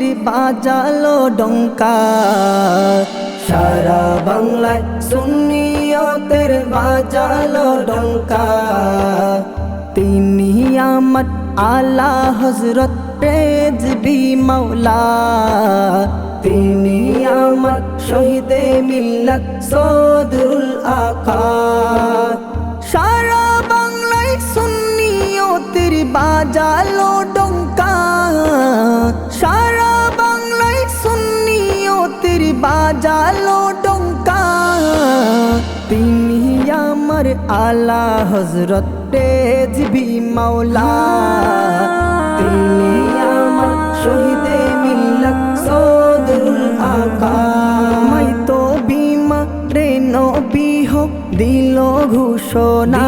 বাজালো ডঙ্কা। সারা বাংলায় সুন্নিয়তের বাজালো ডঙ্কা। তিনি আমার আলা হজরত রেজবি মাওলা। তিনি আমার শহীদে মিল্লাত সদরুল আকা। সারা বাংলায় সুন্নিয়তের বাজালো ডঙ্কা। বাজালো ডঙ্কা। তিনি আমার আলা হজরত রেজবি মাওলা। তিনি আমার শহীদে মিল্লাত সদরুল আকা মাই তো বিমা রে নবী হোক দিল ঘোষণা।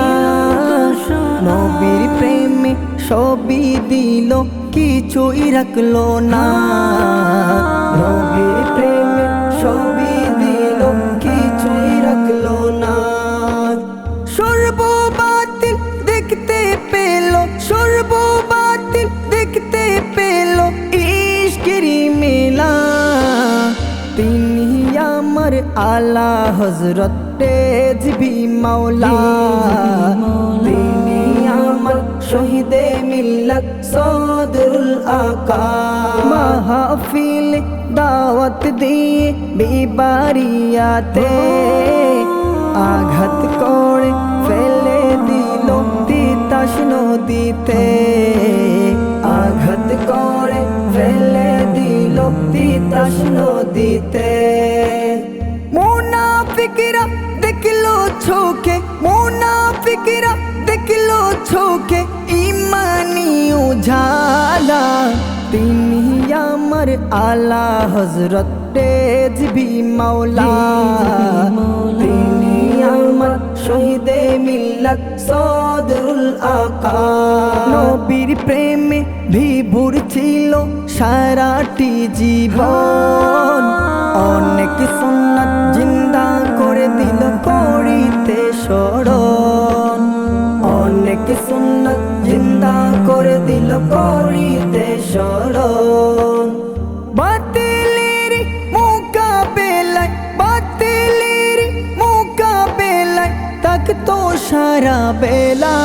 নবীর প্রেমে সবই দিল, কিছুই রাখল না। নবীর প্রেমে আমার আলা হজরত রেজবি মাওলা। তিনি আমার শহীদে মিল্লাত সদরুল আকা মাহফিল দাওয়াত দিয়ে বিবারিয়াতে আঘাত করে ফেলে দিল তিতাস নদীতে। মুনাফিকরা দেখল চোখে মুনাফিকরা দেখল চোখে, ইমানি উজালা। তিনি আমার আলা হজরত রেজবি মাওলা। তিনি আমার শহীদে মিল্লাত সদরুল আকা নবীর প্রেমে ভিভুর ছিল সারাটি জীবন। অনেক সুন্নাত জিন্দা দিল করিতে স্মরণ। অনেক সুন্নাত জিন্দা করে দিল করিতে তাক তো সারা বেলা।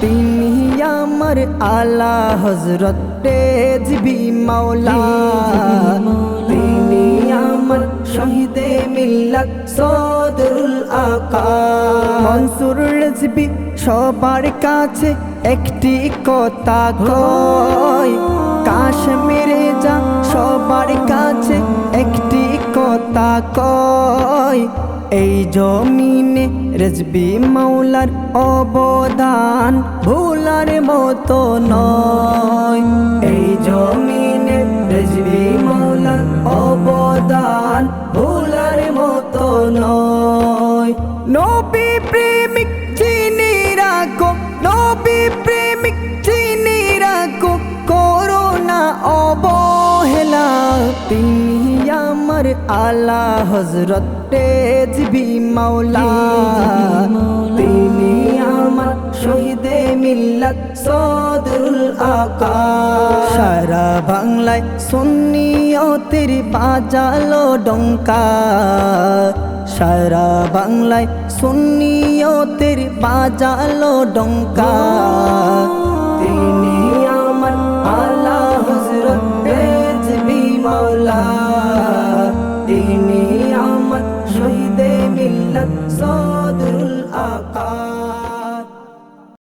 তিনি আমার আলা হজরত রেজবি মাওলা। শহীদে মিল্লাত সদরুল আকা মনসুর রেজবি সবার কাছে একটি কথা কয়, কাশ্মীরে যা সবার কাছে একটি কথা কয়, এই জমিনে রেজবি মাওলার অবদান ভুলার মতো নয়, এই জমিনে রেজবি তিনি আমার আলা হজরত রেজবি মাওলা। তিনি আমার শহীদে মিল্লাত সদরুল আকা সারা বাংলায় সুন্নিয়তের বাজালো ডঙ্কা। সারা বাংলায় সুন্নিয়তের বাজালো ডঙ্কা।